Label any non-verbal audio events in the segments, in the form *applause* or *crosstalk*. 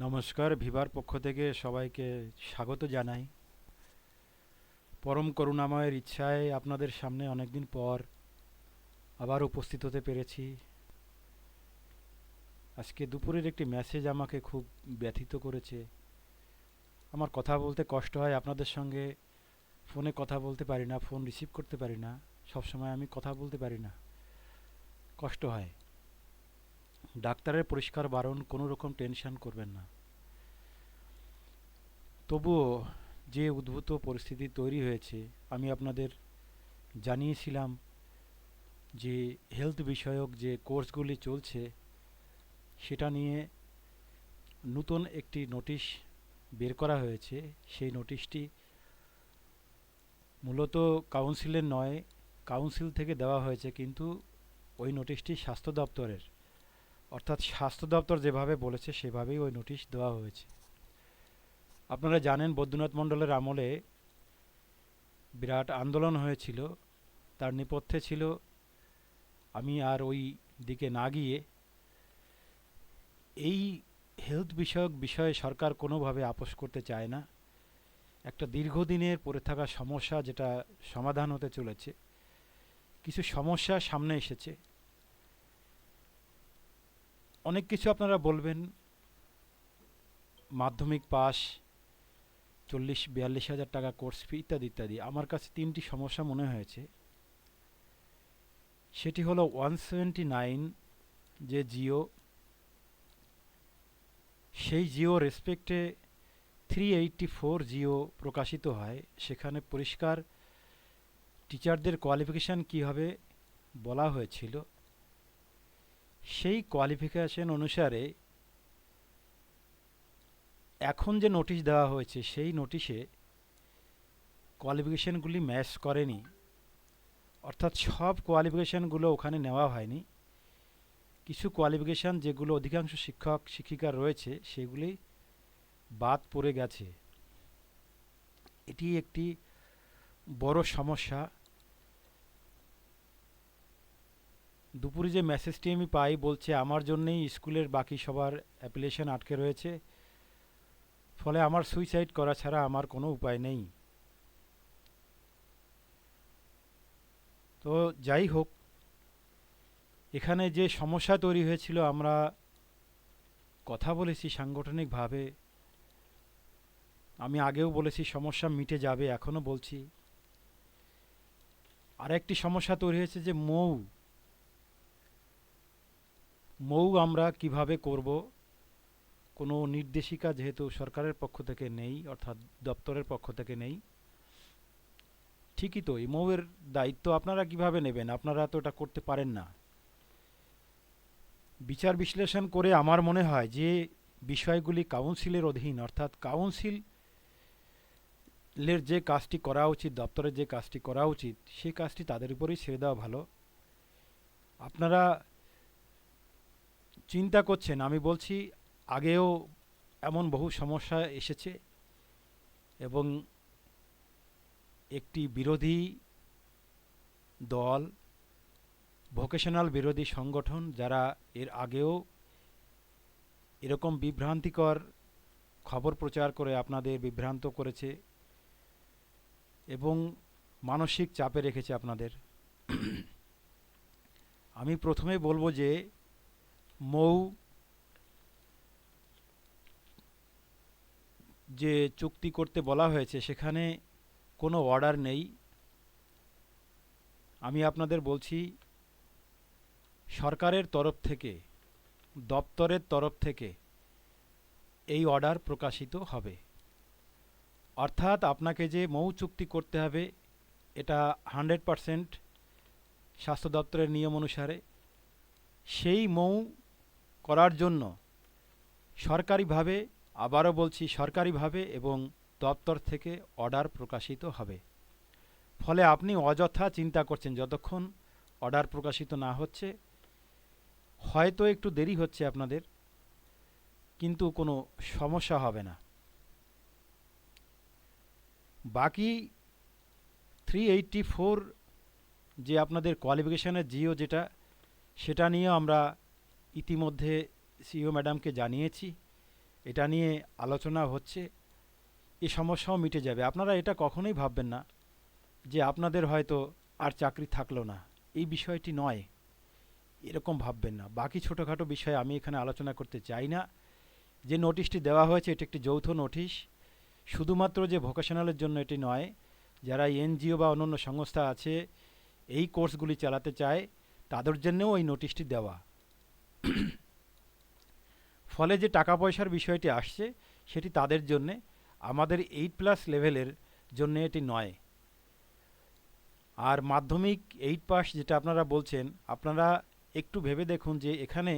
নমস্কার, ভিভার পক্ষ থেকে সবাইকে স্বাগত জানাই। পরম করুণাময়ের ইচ্ছায় আপনাদের সামনে অনেকদিন পর আবার উপস্থিত হতে পেরেছি। আজকে দুপুরের একটি মেসেজ আমাকে খুব ব্যথিত করেছে। আমার কথা বলতে কষ্ট হয়, আপনাদের সঙ্গে ফোনে কথা বলতে পারি না, ফোন রিসিভ করতে পারি না, সবসময় আমি কথা বলতে পারি না। কষ্ট হয়। ডাক্তারের পরিষ্কার বারণ কোনো রকম টেনশন করবেন না। তবুও যে উদ্ভূত পরিস্থিতি তৈরি হয়েছে, আমি আপনাদের জানিয়েছিলাম যে হেলথ বিষয়ক যে কোর্সগুলি চলছে, সেটা নিয়ে নতুন একটি নোটিশ বের করা হয়েছে। সেই নোটিশটি মূলত কাউন্সিলের নয়, কাউন্সিল থেকে দেওয়া হয়েছে, কিন্তু ওই নোটিশটি স্বাস্থ্য দপ্তরের। অর্থাৎ স্বাস্থ্য দপ্তর যেভাবে বলেছে, সেভাবেই ওই নোটিশ দেওয়া হয়েছে। আপনারা জানেন, বৈদ্যনাথ মণ্ডলের আমলে বিরাট আন্দোলন হয়েছিল, তার নেপথ্যে ছিল। আমি আর ওই দিকে না গিয়ে এই হেলথ বিষয়ক বিষয়ে সরকার কোনোভাবে আপোষ করতে চায় না। একটা দীর্ঘদিনের পড়ে থাকা সমস্যা যেটা সমাধান হতে চলেছে, কিছু সমস্যা সামনে এসেছে। অনেক কিছু আপনারা বলবেন। মাধ্যমিক পাস চল্লিশ, বিয়াল্লিশ হাজার টাকা কোর্স ফি ইত্যাদি ইত্যাদি। আমার কাছে তিনটি সমস্যা মনে হয়েছে। সেটি হলো ওয়ান সেভেন্টি নাইন যে জিও, সেই জিও রেসপেক্টে থ্রি এইটটি ফোর জিও প্রকাশিত হয়। সেখানে পরিষ্কার টিচারদের কোয়ালিফিকেশান কী হবে বলা হয়েছিল সেই কোয়ালিফিকেশন অনুসারে এখন যে নোটিশ দেওয়া হয়েছে, সেই নোটিশে কোয়ালিফিকেশানগুলি ম্যাচ করেনি। অর্থাৎ সব কোয়ালিফিকেশানগুলো ওখানে নেওয়া হয়নি। কিছু কোয়ালিফিকেশান যেগুলো অধিকাংশ শিক্ষক, শিক্ষিকা রয়েছে, সেগুলি বাদ পড়ে গেছে। এটি একটি বড় সমস্যা। দুপুরে যে মেসেজটি আমি পাই বলছে, আমার জন্যেই স্কুলের বাকি সবার অ্যাপ্লিকেশন আটকে রয়েছে। ফলে আমার সুইসাইড করা ছাড়া আমার কোনো উপায় নেই। তো যাই হোক, এখানে যে সমস্যা তৈরি হয়েছিল, আমরা কথা বলেছি সাংগঠনিকভাবে। আমি আগেও বলেছি, সমস্যা মিটে যাবে, এখনও বলছি। আরেকটি সমস্যা তৈরি হয়েছে যে মৌ মৌ আমরা কীভাবে করব? কোনো নির্দেশিকা যেহেতু সরকারের পক্ষ থেকে নেই, অর্থাৎ দপ্তরের পক্ষ থেকে নেই। ঠিকই তো, এই মৌয়ের দায়িত্ব আপনারা কীভাবে নেবেন? আপনারা তো এটা করতে পারেন না। বিচার বিশ্লেষণ করে আমার মনে হয় যে বিষয়গুলি কাউন্সিলের অধীন, অর্থাৎ কাউন্সিল কাউন্সিলের যে কাজটি করা উচিত, দপ্তরের যে কাজটি করা উচিত সেই কাজটি তাদের উপরেই ছেড়ে দেওয়া ভালো। আপনারা চিন্তা করছেন, আমি বলছি, আগেও এমন বহু সমস্যা এসেছে এবং একটি বিরোধী দল, ভোকেশনাল বিরোধী সংগঠন যারা এর আগেও এরকম বিভ্রান্তিকর খবর প্রচার করে আপনাদের বিভ্রান্ত করেছে এবং মানসিক চাপে রেখেছে আপনাদের। আমি প্রথমে বলব যে মৌ যে চুক্তি করতে বলা হয়েছে, সেখানে কোনো অর্ডার নেই। আমি আপনাদের বলছি, সরকারের তরফ থেকে, দপ্তরের তরফ থেকে এই অর্ডার প্রকাশিত হবে। অর্থাৎ আপনাকে যে মৌ চুক্তি করতে হবে, এটা হান্ড্রেড পারসেন্ট স্বাস্থ্য দপ্তরের নিয়ম অনুসারে, সেই মৌ করার জন্য সরকারিভাবে, আবারও বলছি সরকারিভাবে এবং দপ্তর থেকে অর্ডার প্রকাশিত হবে। ফলে আপনি অযথা চিন্তা করছেন যতক্ষণ অর্ডার প্রকাশিত না হচ্ছে। হয়তো একটু দেরি হচ্ছে আপনাদের, কিন্তু কোনো সমস্যা হবে না। বাকি থ্রি এইটটি ফোর যে আপনাদের কোয়ালিফিকেশানের জিও যেটা, সেটা নিয়ে আমরা ইতিমধ্যে সিও ম্যাডামকে জানিয়েছি। এটা নিয়ে আলোচনা হচ্ছে। এ সমস্যাও মিটে যাবে। আপনারা এটা কখনোই ভাববেন না যে আপনাদের হয়তো আর চাকরি থাকল না। এই বিষয়টি নয়। এরকম ভাববেন না। বাকি ছোটোখাটো বিষয়ে আমি এখানে আলোচনা করতে চাই না। যে নোটিশটি দেওয়া হয়েছে, এটি একটি যৌথ নোটিশ। শুধুমাত্র যে ভোকেশনালের জন্য এটি নয়, যারা এনজিও বা অন্যান্য সংস্থা আছে, এই কোর্সগুলি চালাতে চায়, তাদের জন্যও এই নোটিশটি দেওয়া। *clears throat* ফলে যে টাকা পয়সার বিষয়টি আসছে, সেটি তাদের জন্যে, আমাদের এইট প্লাস লেভেলের জন্য এটি নয়। আর মাধ্যমিক এইট পাস যেটা আপনারা বলছেন, আপনারা একটু ভেবে দেখুন যে এখানে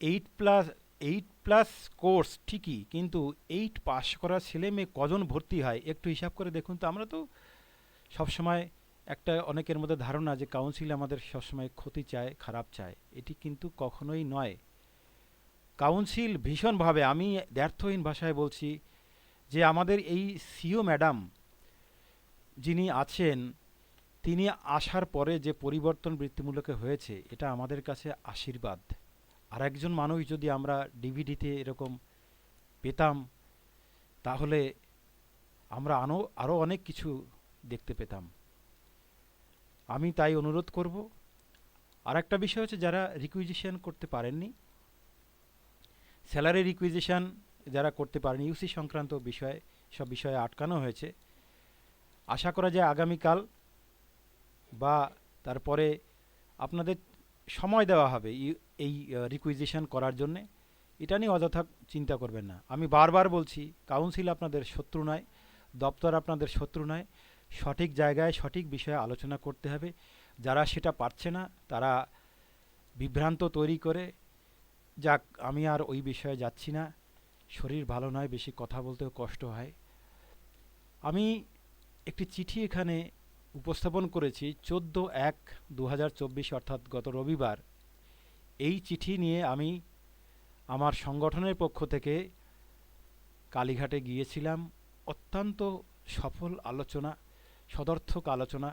eight plus eight plus course ঠিকই, কিন্তু এইট পাস করা ছেলে মেয়ে কজন ভর্তি হয়, একটু হিসাব করে দেখুন তো। আমরা তো সবসময় একটা অনেকের মধ্যে ধারণা যে কাউন্সিল আমাদের সবসময় ক্ষতি চায়, খারাপ চায়। এটি কিন্তু কখনোই নয়। কাউন্সিল ভীষণভাবে, আমি দ্ব্যর্থহীন ভাষায় বলছি যে আমাদের এই সিও ম্যাডাম যিনি আছেন, তিনি আসার পরে যে পরিবর্তন বৃত্তিমূলকে হয়েছে, এটা আমাদের কাছে আশীর্বাদ। আর একজন মানুষ যদি আমরা ডিভিডিতে এরকম পেতাম, তাহলে আমরা আরও আরও অনেক কিছু দেখতে পেতাম। আমি তাই অনুরোধ করব। আর একটা বিষয় হচ্ছে যারা রিকুইজিশন করতে পারেননি স্যালারি রিকুইজিশন যারা করতে পারেনি ইউসি সংক্রান্ত বিষয়ে, সব বিষয়ে আটকানো হয়েছে। আশা করা যায় আগামীকাল বা তারপরে আপনাদের সময় দেওয়া হবে এই রিকুইজিশন করার জন্যে। এটা নিয়ে অযথা চিন্তা করবেন না। আমি বারবার বলছি কাউন্সিল আপনাদের শত্রু নয়, দপ্তর আপনাদের শত্রু নয়। সঠিক জায়গায় সঠিক বিষয়ে আলোচনা করতে হবে। যারা সেটা পারছে না, তারা বিভ্রান্ত তৈরি করে, যাক, আমি আর ওই বিষয়ে যাচ্ছি না। শরীর ভালো নয়, বেশি কথা বলতেও কষ্ট হয়। আমি একটি চিঠি এখানে উপস্থাপন করেছি, চোদ্দ এক দু অর্থাৎ গত রবিবার। এই চিঠি নিয়ে আমি আমার সংগঠনের পক্ষ থেকে কালীঘাটে গিয়েছিলাম। অত্যন্ত সফল আলোচনা। সদর্থক আলোচনা।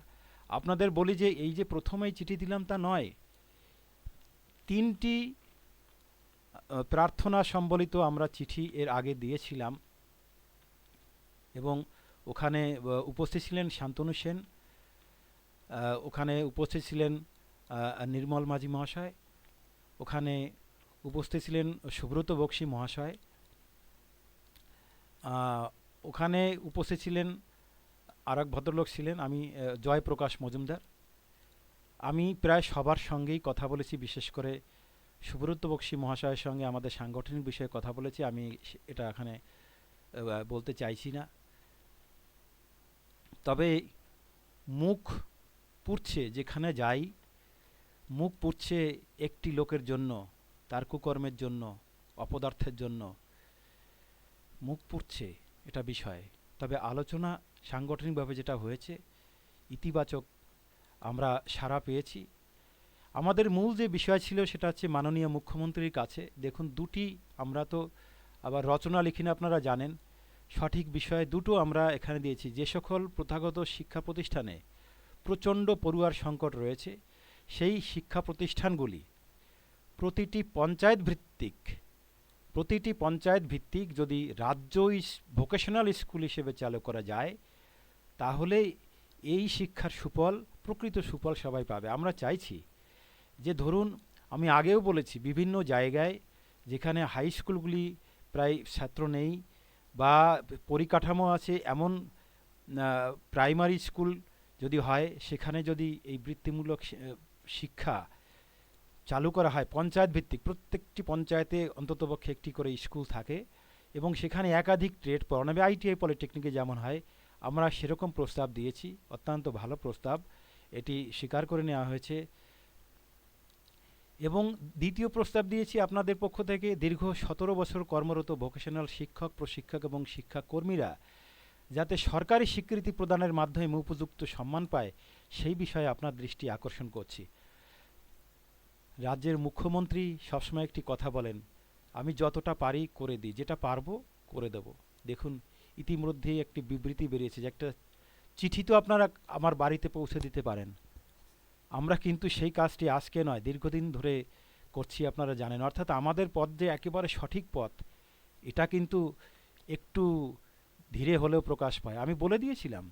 আপনাদের বলি যে, এই যে প্রথমেই চিঠি দিলাম তা নয়। তিনটি প্রার্থনা সম্বলিত আমরা চিঠি এর আগে দিয়েছিলাম এবং ওখানে উপস্থিত ছিলেন শান্তনু সেন ওখানে উপস্থিত ছিলেন নির্মল মাঝি মহাশয়, ওখানে উপস্থিত ছিলেন সুব্রত বক্সী মহাশয় ওখানে উপস্থিত ছিলেন আর এক ভদ্রলোক ছিলেন, আমি জয়প্রকাশ মজুমদার। আমি প্রায় সবার সঙ্গেই কথা বলেছি, বিশেষ করে সুব্রত বক্সী মহাশয়ের সঙ্গে আমাদের সাংগঠনিক বিষয়ে কথা বলেছি, আমি এটা এখানে বলতে চাইছি না। তবে মুখ পুড়ছে যেখানে যাই, মুখ পুড়ছে একটি লোকের জন্য, তার কুকর্মের জন্য, অপদার্থের জন্য। মুখ পুড়ছে, এটা বিষয়। তবে আলোচনা সাংগঠনিকভাবে যেটা হয়েছে, ইতিবাচক আমরা সাড়া পেয়েছি। আমাদের মূল যে বিষয় ছিল সেটা হচ্ছে মাননীয় মুখ্যমন্ত্রীর কাছে। দেখুন, দুটি আমরা তো আবার রচনা লিখিনি, আপনারা জানেন। সঠিক বিষয়ে দুটো আমরা এখানে দিয়েছি। যে সকল প্রথাগত শিক্ষা প্রতিষ্ঠানে প্রচণ্ড পড়ুয়ার সংকট রয়েছে, সেই শিক্ষা প্রতিষ্ঠানগুলি প্রতিটি পঞ্চায়েত ভিত্তিক, প্রতিটি পঞ্চায়েত ভিত্তিক যদি রাজ্য ভোকেশনাল স্কুল হিসেবে চালু করা যায় তাহলে এই শিক্ষার সুফল, প্রকৃত সুফল সবাই পাবে। আমরা চাইছি যে ধরুন, আমি আগেও বলেছি, বিভিন্ন জায়গায় যেখানে হাই স্কুলগুলি প্রায় ছাত্র নেই বা পরিকাঠামো আছে এমন প্রাইমারি স্কুল যদি হয়, সেখানে যদি এই বৃত্তিমূলক শিক্ষা চালু করা হয়, পঞ্চায়েত ভিত্তিক, প্রত্যেকটি পঞ্চায়েতে অন্ততপক্ষে একটি করে স্কুল থাকে এবং সেখানে একাধিক ট্রেড পড়ানো হবে আইটিআই পলিটেকনিকে যেমন হয় আমরা সেরকম প্রস্তাব দিয়েছি, অত্যন্ত ভালো প্রস্তাব। এটি স্বীকার করে নেওয়া হয়েছে। এবং দ্বিতীয় প্রস্তাব দিয়েছি আপনাদের পক্ষ থেকে, দীর্ঘ সতেরো বছর কর্মরত ভোকেশনাল শিক্ষক, প্রশিক্ষক এবং শিক্ষাকর্মীরা যাতে সরকারি স্বীকৃতি প্রদানের মাধ্যমে উপযুক্ত সম্মান পায়, সেই বিষয়ে আপনার দৃষ্টি আকর্ষণ করছি। রাজ্যের মুখ্যমন্ত্রী সবসময় একটি কথা বলেন, আমি যতটা পারি করে দিই, যেটা পারব করে দেব। দেখুন ইতিমধ্যেই একটি বিবৃতি বেরিয়েছে যে একটা চিঠি তো আপনারা আমার বাড়িতে পৌঁছে দিতে পারেন। আমরা কিন্তু সেই কাজটি আজকে নয়, দীর্ঘদিন ধরে করছি আপনারা জানেন। অর্থাৎ আমাদের পথ যে একেবারে সঠিক পথ, এটা কিন্তু একটু ধীরে হলেও প্রকাশ পায়। আমি বলে দিয়েছিলাম,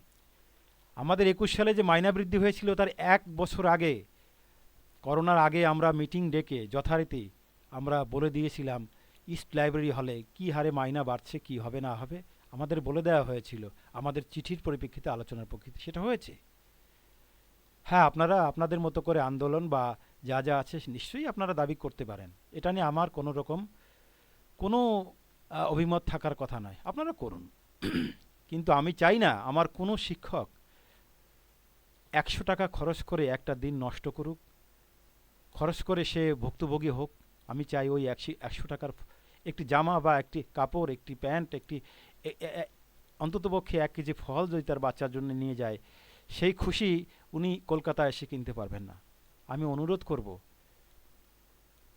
আমাদের একুশ সালে যে মাইনা বৃদ্ধি হয়েছিল, তার এক বছর আগে, করোনার আগে আমরা মিটিং ডেকে যথারীতি আমরা বলে দিয়েছিলাম, ইস্ট লাইব্রেরি হলে কি হারে মাইনা বাড়ছে, কি হবে, না হবে? আমাদের বলে দেওয়া হয়েছিল, আমাদের চিঠির পরিপ্রেক্ষিতে আলোচনার প্রকৃতি সেটা হয়েছে। হ্যাঁ আপনারা আপনাদের মতো করে আন্দোলন বা যা যা আছে নিশ্চয়ই আপনারা দাবি করতে পারেন। এটা নিয়ে আমার কোনো রকম, কোনো অভিমত থাকার কথা নয়। আপনারা করুন। কিন্তু আমি চাই না আমার কোনো শিক্ষক একশো টাকা খরচ করে একটা দিন নষ্ট করুক, খরচ করে সে ভুক্তভোগী হোক। আমি চাই ওই একশো একশো টাকার একটি জামা বা একটি কাপড়, একটি প্যান্ট, একটি অন্ততপক্ষে এক কেজি ফল যদি তার বাচ্চার জন্য নিয়ে যায়, সেই খুশি উনি কলকাতায় এসে কিনতে পারবেন না। আমি অনুরোধ করব,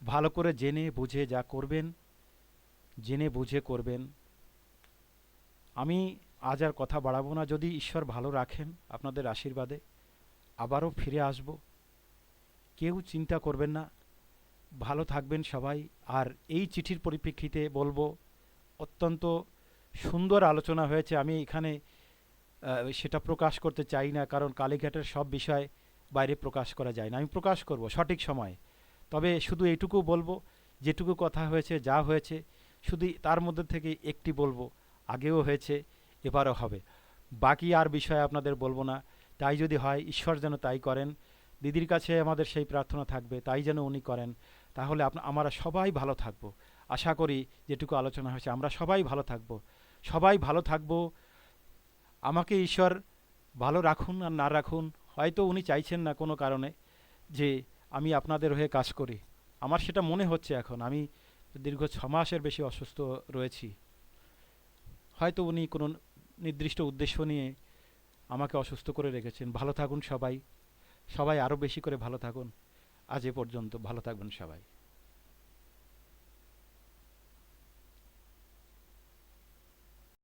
ভালো করে জেনে বুঝে যা করবেন, জেনে বুঝে করবেন। আমি আজ আর কথা বাড়াবো না। যদি ঈশ্বর ভালো রাখেন আপনাদের আশীর্বাদে, আবারও ফিরে আসব। কেউ চিন্তা করবেন না। ভালো থাকবেন সবাই। আর এই চিঠির পরিপ্রেক্ষিতে বলব, অত্যন্ত সুন্দর আলোচনা হয়েছে। আমি এখানে সেটা প্রকাশ করতে চাই না, কারণ কালীঘাটের সব বিষয় বাইরে প্রকাশ করা যায় না। আমি প্রকাশ করব সঠিক সময়ে। তবে শুধু এইটুকু বলব, যেটুকু কথা হয়েছে, যা হয়েছে, শুধু তার মধ্যে থেকে একটি বলব, আগেও হয়েছে, এবারও হবে। বাকি আর বিষয় আপনাদের বলব না। তাই যদি হয়, ঈশ্বর যেন তাই করেন। দিদির কাছে আমাদের সেই প্রার্থনা থাকবে, তাই যেন উনি করেন। তাহলে আমরা সবাই ভালো থাকব। আশা করি যেটুকু আলোচনা হয়েছে, আমরা সবাই ভালো থাকব। সবাই ভালো থাকব। আমাকে ঈশ্বর ভালো রাখুন আর না রাখুন, হয়তো উনি চাইছেন না কোনো কারণে যে আমি আপনাদের হয়ে কাজ করি। আমার সেটা মনে হচ্ছে এখন। আমি দীর্ঘ ছ মাসের বেশি অসুস্থ রয়েছি। হয়তো উনি কোনো নির্দিষ্ট উদ্দেশ্য নিয়ে আমাকে অসুস্থ করে রেখেছেন। ভালো থাকুন সবাই। সবাই আরও বেশি করে ভালো থাকুন। আজ এ পর্যন্ত ভালো থাকবেন সবাই।